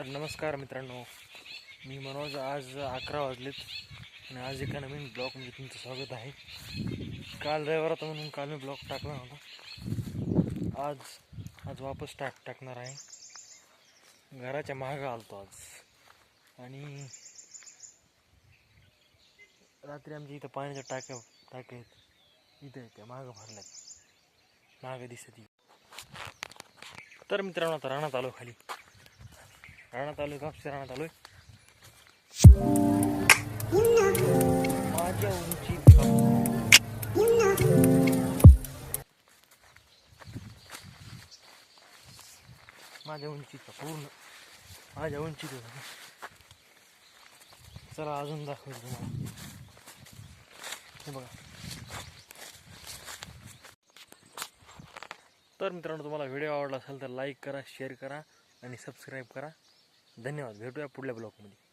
तर नमस्कार मित्रांनो मी मनोज आज अकरा वाजलेत आणि आज एका नवीन ब्लॉगमध्ये म्हणजे तुमचं स्वागत आहे. काल रविवार होता म्हणून काल मी ब्लॉग टाकला नव्हता. आज आज वापस टाक टाकणार आहे. घराच्या मागं आलतो आज. आणि रात्री आमच्या इथं पाण्याच्या टाक्या टाक्या आहेत. इथं त्या मागं भरल्यात. मागं दिसत तर मित्रांनो आता रानात आलो खाली. रानात आलोय कापशी रानात आलोय माझ्या उंची माझ्या उंचीचा पूर्ण माझ्या उंची चला अजून दाखवतो तुम्हाला. हे बघा. तर मित्रांनो तुम्हाला व्हिडिओ आवडला असेल तर लाईक करा शेअर करा आणि सबस्क्राईब करा. धन्यवाद. भेटूया पुढल्या ब्लॉगमध्ये.